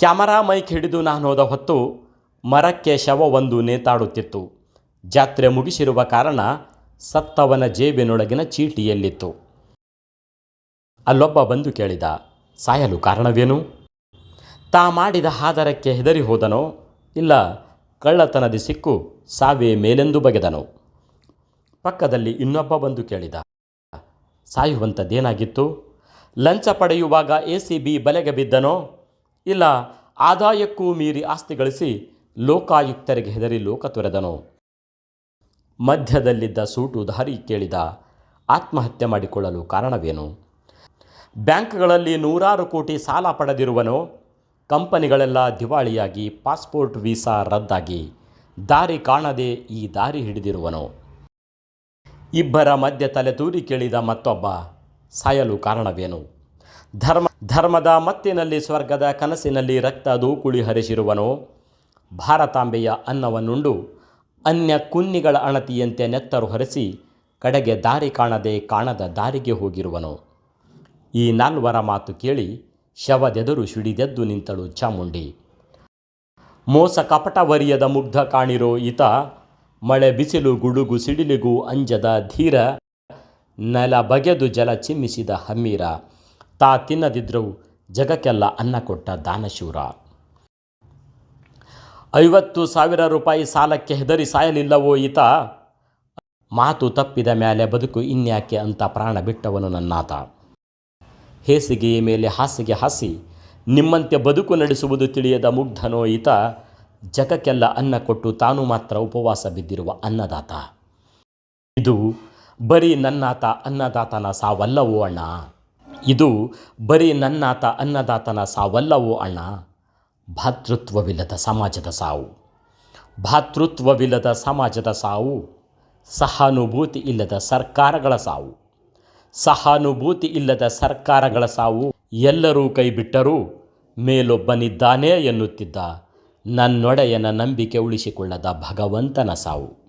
Camera mic ಹಿಡಿದು ನಾನು ಹೋದ ಹೊತ್ತು ಮರಕ್ಕೆ ಶವವೊಂದು ನೇತಾಡುತ್ತಿತ್ತು. ಜಾತ್ರೆ ಮುಗಿಸಿರುವ ಕಾರಣ ಸತ್ತವನ ಜೇಬಿನೊಳಗಿನ ಚೀಟಿಯಲ್ಲಿತ್ತು. ಅಲ್ಲೊಬ್ಬ ಬಂದು ಕೇಳಿದ, ಸಾಯಲು ಕಾರಣವೇನು? ತಾ ಮಾಡಿದ ಹಾದರಕ್ಕೆ ಹೆದರಿ ಹೋದನೋ? ಇಲ್ಲ, ಕಳ್ಳತನದಿ ಸಿಕ್ಕು ಸಾವೇ ಮೇಲೆಂದು ಬಗೆದನು. ಪಕ್ಕದಲ್ಲಿ ಇನ್ನೊಬ್ಬ ಬಂದು ಕೇಳಿದ ಸಾಯುವಂಥದ್ದೇನಾಗಿತ್ತು ಲಂಚ ಪಡೆಯುವಾಗ ಎ ಸಿ ಬಿ ಬಲೆಗೆ ಬಿದ್ದನೋ? ಇಲ್ಲ, ಆದಾಯಕ್ಕೂ ಮೀರಿ ಆಸ್ತಿ ಗಳಿಸಿ ಲೋಕಾಯುಕ್ತರಿಗೆ ಹೆದರಿ ಲೋಕ ತೊರೆದನು. ಮಧ್ಯದಲ್ಲಿದ್ದ ಸೂಟುಧಾರಿ ಕೇಳಿದ ಆತ್ಮಹತ್ಯೆ ಮಾಡಿಕೊಳ್ಳಲು ಕಾರಣವೇನು? ಬ್ಯಾಂಕ್ಗಳಲ್ಲಿ ನೂರಾರು ಕೋಟಿ ಸಾಲ ಪಡೆದಿರುವನೋ? ಕಂಪನಿಗಳೆಲ್ಲ ದಿವಾಳಿಯಾಗಿ ಪಾಸ್ಪೋರ್ಟ್ ವೀಸಾ ರದ್ದಾಗಿ ದಾರಿ ಕಾಣದೆ ಈ ದಾರಿ ಹಿಡಿದಿರುವನು? ಇಬ್ಬರ ಮಧ್ಯೆ ತಲೆ ತೂರಿ ಕೇಳಿದ ಮತ್ತೊಬ್ಬ ಸಾಯಲು ಕಾರಣವೇನು? ಧರ್ಮ, ಧರ್ಮದ ಮತ್ತಿನಲ್ಲಿ ಸ್ವರ್ಗದ ಕನಸಿನಲ್ಲಿ ರಕ್ತ ದೂಕುಳಿ ಹರಿಸಿರುವನು. ಭಾರತಾಂಬೆಯ ಅನ್ನವನ್ನುಂಡು ಅನ್ಯ ಕುನ್ನಿಗಳ ಅಣತಿಯಂತೆ ನೆತ್ತರು ಹರಿಸಿ ಕಡೆಗೆ ದಾರಿ ಕಾಣದೆ ಕಾಣದ ದಾರಿಗೆ ಹೋಗಿರುವನು. ಈ ನಾಲ್ವರ ಮಾತು ಕೇಳಿ ಶವದೆದುರು ಸಿಡಿದೆದ್ದು ನಿಂತಳು ಚಾಮುಂಡಿ. ಮೋಸ ಕಪಟವರಿಯದ ಮುಗ್ಧ ಕಾಣಿರೋ ಈತ ಮಳೆ ಬಿಸಿಲು ಗುಡುಗು ಸಿಡಿಲಿಗೂ ಅಂಜದ ಧೀರ ನೆಲ ಬಗೆದು ಜಲ ಚಿಮ್ಮಿಸಿದ ಹಮ್ಮೀರ ತಾ ತಿನ್ನದಿದ್ರು ಜಗಕ್ಕೆಲ್ಲ ಅನ್ನ ಕೊಟ್ಟ ದಾನಶೂರ. ಐವತ್ತು ಸಾವಿರ ರೂಪಾಯಿ ಸಾಲಕ್ಕೆ ಹೆದರಿ ಸಾಯಲಿಲ್ಲವೋ ಈತ? ಮಾತು ತಪ್ಪಿದ ಮೇಲೆ ಬದುಕು ಇನ್ಯಾಕೆ ಅಂತ ಪ್ರಾಣ ಬಿಟ್ಟವನು ನನ್ನಾತ. ಹೇಸಿಗೆಯ ಮೇಲೆ ಹಾಸಿಗೆ ಹಾಸಿ ನಿಮ್ಮಂತೆ ಬದುಕು ನಡೆಸುವುದು ತಿಳಿಯದ ಮುಗ್ಧನೋ ಈತ? ಜಗಕ್ಕೆಲ್ಲ ಅನ್ನ ಕೊಟ್ಟು ತಾನು ಮಾತ್ರ ಉಪವಾಸ ಬಿದ್ದಿರುವ ಅನ್ನದಾತ. ಇದು ಬರೀ ನನ್ನಾತ ಅನ್ನದಾತನ ಸಾವಲ್ಲವೋ ಅಣ್ಣ? ಇದು ಬರೀ ನನ್ನಾತ ಅನ್ನದಾತನ ಸಾವಲ್ಲವೋ ಅಣ್ಣ? ಭಾತೃತ್ವವಿಲ್ಲದ ಸಮಾಜದ ಸಾವು. ಭಾತೃತ್ವವಿಲ್ಲದ ಸಮಾಜದ ಸಾವು ಸಹಾನುಭೂತಿ ಇಲ್ಲದ ಸರ್ಕಾರಗಳ ಸಾವು. ಸಹಾನುಭೂತಿ ಇಲ್ಲದ ಸರ್ಕಾರಗಳ ಸಾವು ಎಲ್ಲರೂ ಕೈಬಿಟ್ಟರೂ ಮೇಲೊಬ್ಬನಿದ್ದಾನೆ ಎನ್ನುತ್ತಿದ್ದ ನನ್ನೊಡೆಯನ ನಂಬಿಕೆ ಉಳಿಸಿಕೊಳ್ಳದ ಭಗವಂತನ ಸಾವು.